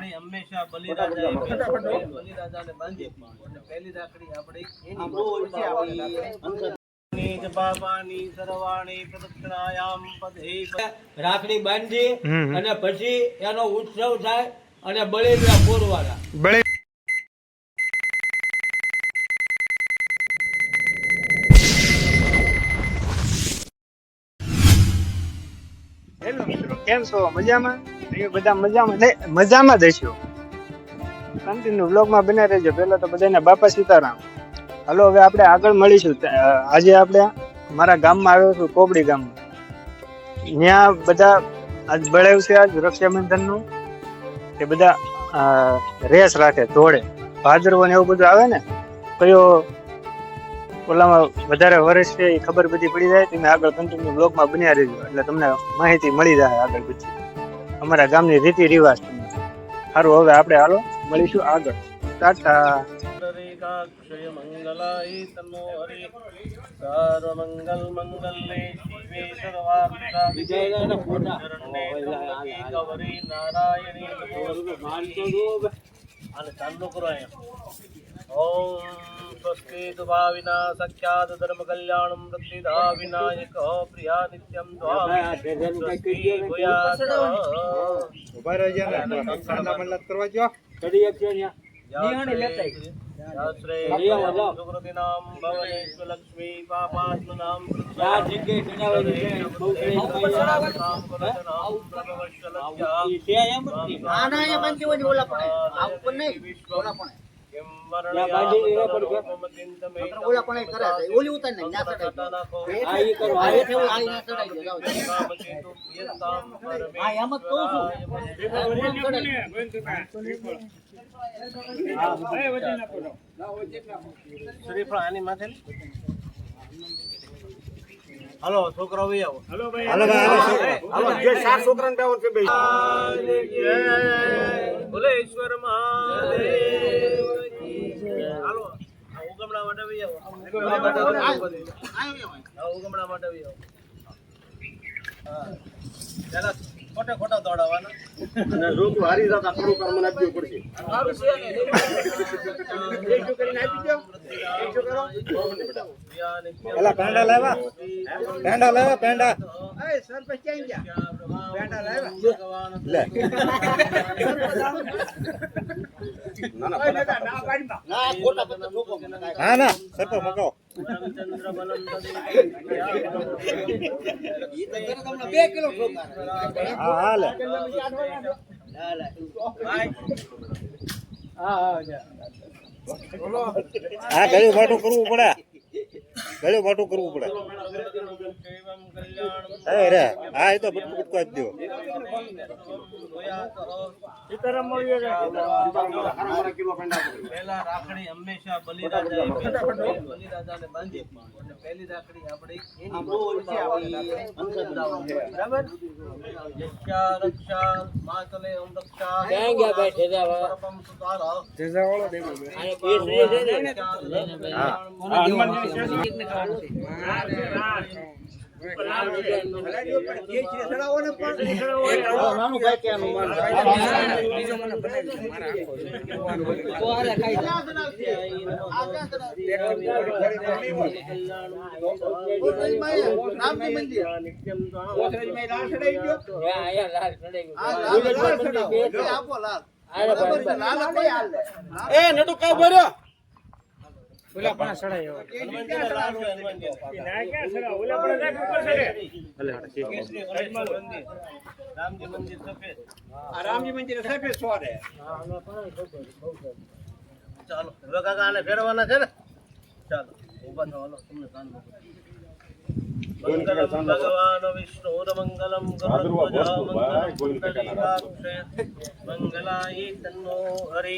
રાખડી હંમેશા બલિરાજા બલિરાજાને અને પહેલી રાખડી આપણે એની બહુ સર્વાણી રાખડી બાંધી અને પછી એનો ઉત્સવ થાય અને બળેલા પૂરવાના બળે હેલો મિત્રો કેમ છો? મજામાં? બધા મજામાં મજામાં જ હશો. કન્ટિન્યુ બ્લોગમાં બને રહેજો. પહેલા તો બધાને બાપા સીતારામ. હલો, હવે આપણે આગળ મળીશું. આજે આપણે મારા ગામમાં આવ્યો છું, કોબડી ગામમાં ત્યાં બધા આજ બળાયું છે આજ રક્ષાબંધનનું. એ બધા રેસ રાખે, ધોળે. ભાદરવો ને એવું બધું આવે ને, કયો ઓલામાં વધારે વર્ષ છે એ ખબર બધી પડી જાય તમે આગળ કન્ટિન્યુ બ્લોગમાં બન્યા રહેજો. એટલે તમને માહિતી મળી જાય આગળ બધી અમારા ગામની રીતિ રિવાજ. સારું હવે આપણે હાલો, મળીશું આગળ. ટાટા. ક્ષય મંગલાય તન્નો હરિ સર્વમંગલ મંગલે અને અહીંયા ઓમ સ્વસ્તિ દુભાવિના સખ્યાત ધર્મ કલ્યાણમ પ્રતિધા વિનાયક પ્રિયા લક્ષ્મી પાપાત્મનામ ચાર જગ્યાએ ઓલા પણ. ત્યાં બાંધી દીધા પણ કે? ઓલા પણ એ કરે છે. ઓલી ઉતારી નાખ, ન્યા ચડાઈ દે. આ ઈ કરો, આ આ ઈ હેઠે ઓલા, આ ન્યા ચડાઈ દે, જાઓ. હા, એમ જ કહું છું. આ ઓલા ચડાઈ દે. શ્રીફળ આની માથે લે. હાલો છોકરો ભાઈ આવો ઈશ્વર મહાદેવ કી. હાલો આ ઉગમણા માટે ખોટે ખોટા દોડાવવાના સારું છે ને. એકઠું કરીને આપી દો. એકઠું કરો. પેલા પેંડા લાવ્યા? પેંડા લાવ્યા પેંડા લે હા ના સરપંચ મગાવો. હા હા લે. હા ગળ્યું મોટું કરવું પડે. ગળ્યું મોટું કરવું પડે. અરે રે હા એ તો બટકું બટકું આપી દો પહેલા રાખડી હંમેશા બલિરાજાએ પહેરી. બલિરાજાને પહેલી રાખડી આપણે એની બરાબર? યસ્યા રક્ષા માતલે ઓમ રક્ષા. ક્યાં ગયા ભાઈ ઠેજાવા? પરમં સુતારા. ને? નટુ કઈ ભર્યો રામજી મંદિર સફેદ ચાલો હવે કાકા આને ફેરવાના છે ને? ચાલો ઊભા હાલો તમને કાન મંગલમ ભગવાન વિષ્ણુ મંગલમ મંગલાય તન્નો હરિ.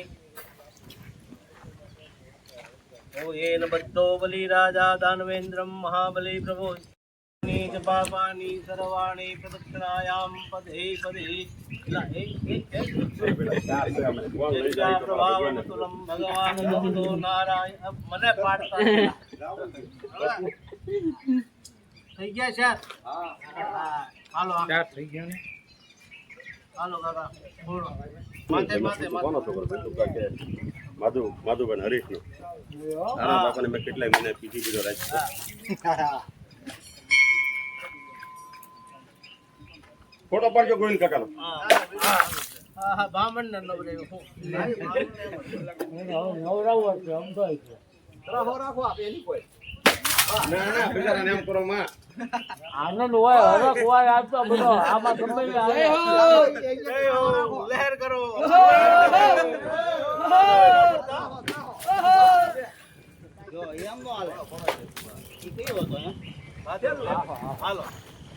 નીચ પાપાની સર્વાણી પ્રદક્ષિણાયામ પદે પદે લા, એક, એક, એક. જગ્યા પ્રભાવતુલમ ભગવાન જગતો નારાયણ અબ મને પાડતા થઈ ગયા છે? હાલો થઈ ગયા ને? હાલો કાકા બોલો. માથે માથે કે? માધુ માધુભાઈ હરીશનો. તારા બાપાને મેં કેટલાય મહિના પીધી પીધો રાખ્યો. ફોટો પાડજો ગોવિંદ કાકાનો. હા હા ને નવરે હું. ના ના બિચારાને એમ કરો માં. આનંદ હોય હરખ હોય આજ તો બધો આમાં ગમે તે આવે. જય હો લહેર કરો હાલો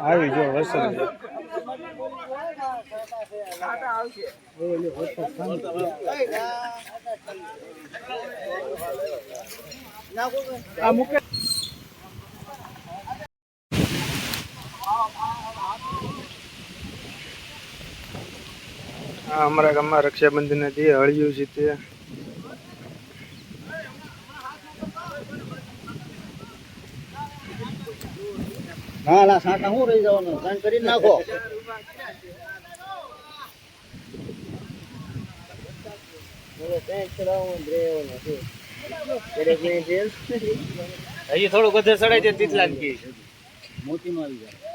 આવી જો અમારા ગામમાં રક્ષાબંધન હતી હળિયું છે તે ના ના સાટા હું રહી જવાનું? કાંઈ કરી નાખો. હજી થોડું બધે ચડાય છે તીતલા ને કી. મોતી માં આવી જાય.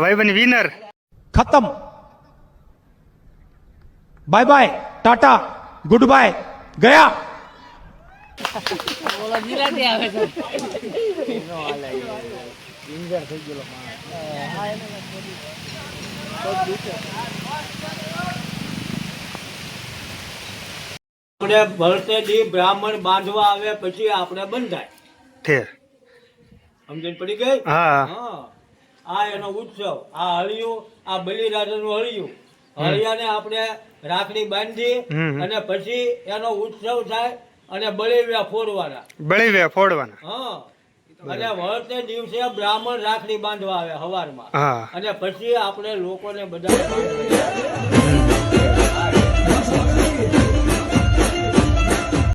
ભાઈ વિનર ખતમ. Bye bye tata good bye ગયા આપણે ભરતેજી બ્રાહ્મણ બાંધવા આવે પછી આપણે બંધાય. ઠેર. સમજણ પડી ગઈ? હા. આ એનો ઉત્સવ આ હળિયું આ બલિરાજાનું હળિયું. હળિયાને આપણે રાખડી બાંધી અને પછી એનો ઉત્સવ થાય અને બળીવ્યા ફોડવાના. બળીવ્યા ફોડવાના. હા. અને વળતે દિવસે બ્રાહ્મણ રાખડી બાંધવા આવે હવારમાં. અને પછી આપણે લોકોને બધા